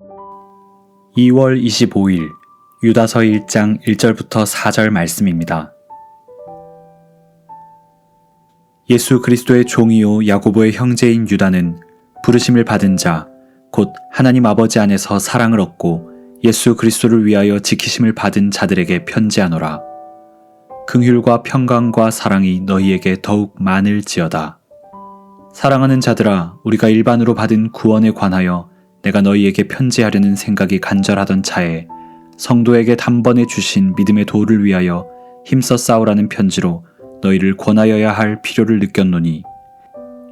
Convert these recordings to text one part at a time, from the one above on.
2월 25일 유다서 1장 1절부터 4절 말씀입니다. 예수 그리스도의 종이요 야고보의 형제인 유다는 부르심을 받은 자, 곧 하나님 아버지 안에서 사랑을 얻고 예수 그리스도를 위하여 지키심을 받은 자들에게 편지하노라. 긍휼과 평강과 사랑이 너희에게 더욱 많을지어다. 사랑하는 자들아, 우리가 일반으로 받은 구원에 관하여 내가 너희에게 편지하려는 생각이 간절하던 차에 성도에게 단번에 주신 믿음의 도를 위하여 힘써 싸우라는 편지로 너희를 권하여야 할 필요를 느꼈노니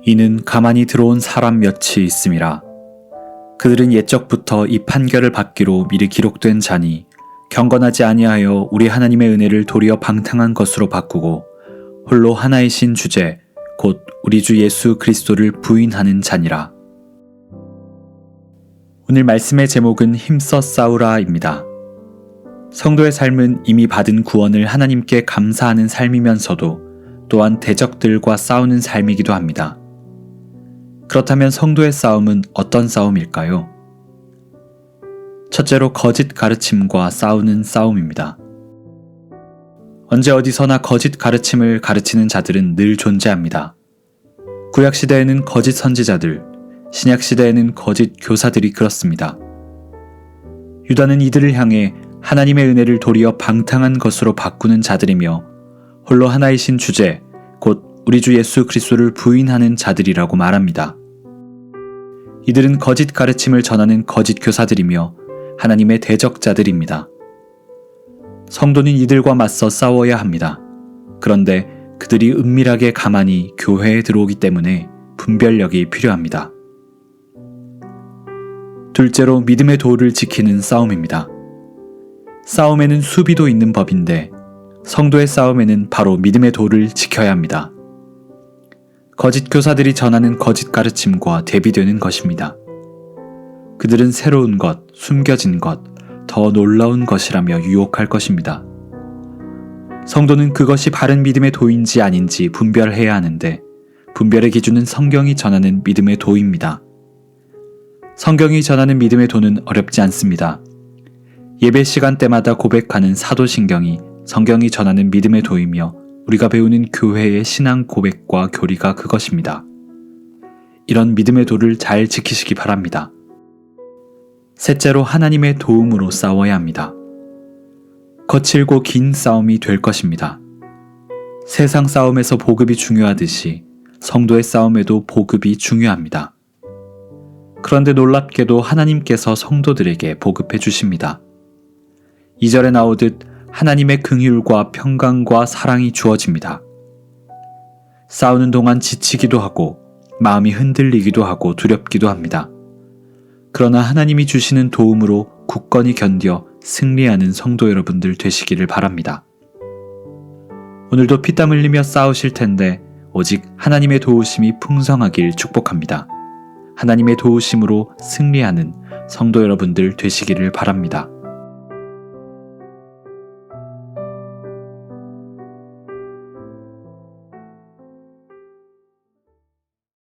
이는 가만히 들어온 사람 몇이 있음이라. 그들은 옛적부터 이 판결을 받기로 미리 기록된 자니 경건하지 아니하여 우리 하나님의 은혜를 도리어 방탕한 것으로 바꾸고 홀로 하나이신 주제 곧 우리 주 예수 그리스도를 부인하는 자니라. 오늘 말씀의 제목은 힘써 싸우라입니다. 성도의 삶은 이미 받은 구원을 하나님께 감사하는 삶이면서도 또한 대적들과 싸우는 삶이기도 합니다. 그렇다면 성도의 싸움은 어떤 싸움일까요? 첫째로 거짓 가르침과 싸우는 싸움입니다. 언제 어디서나 거짓 가르침을 가르치는 자들은 늘 존재합니다. 구약시대에는 거짓 선지자들, 신약시대에는 거짓 교사들이 그렇습니다. 유다는 이들을 향해 하나님의 은혜를 도리어 방탕한 것으로 바꾸는 자들이며 홀로 하나이신 주제, 곧 우리 주 예수 그리스도를 부인하는 자들이라고 말합니다. 이들은 거짓 가르침을 전하는 거짓 교사들이며 하나님의 대적자들입니다. 성도는 이들과 맞서 싸워야 합니다. 그런데 그들이 은밀하게 가만히 교회에 들어오기 때문에 분별력이 필요합니다. 둘째로 믿음의 도를 지키는 싸움입니다. 싸움에는 수비도 있는 법인데 성도의 싸움에는 바로 믿음의 도를 지켜야 합니다. 거짓 교사들이 전하는 거짓 가르침과 대비되는 것입니다. 그들은 새로운 것, 숨겨진 것, 더 놀라운 것이라며 유혹할 것입니다. 성도는 그것이 바른 믿음의 도인지 아닌지 분별해야 하는데 분별의 기준은 성경이 전하는 믿음의 도입니다. 성경이 전하는 믿음의 도는 어렵지 않습니다. 예배 시간대마다 고백하는 사도신경이 성경이 전하는 믿음의 도이며 우리가 배우는 교회의 신앙 고백과 교리가 그것입니다. 이런 믿음의 도를 잘 지키시기 바랍니다. 셋째로 하나님의 도움으로 싸워야 합니다. 거칠고 긴 싸움이 될 것입니다. 세상 싸움에서 보급이 중요하듯이 성도의 싸움에도 보급이 중요합니다. 그런데 놀랍게도 하나님께서 성도들에게 보급해 주십니다. 2절에 나오듯 하나님의 긍휼과 평강과 사랑이 주어집니다. 싸우는 동안 지치기도 하고 마음이 흔들리기도 하고 두렵기도 합니다. 그러나 하나님이 주시는 도움으로 굳건히 견뎌 승리하는 성도 여러분들 되시기를 바랍니다. 오늘도 피땀 흘리며 싸우실 텐데 오직 하나님의 도우심이 풍성하길 축복합니다. 하나님의 도우심으로 승리하는 성도 여러분들 되시기를 바랍니다.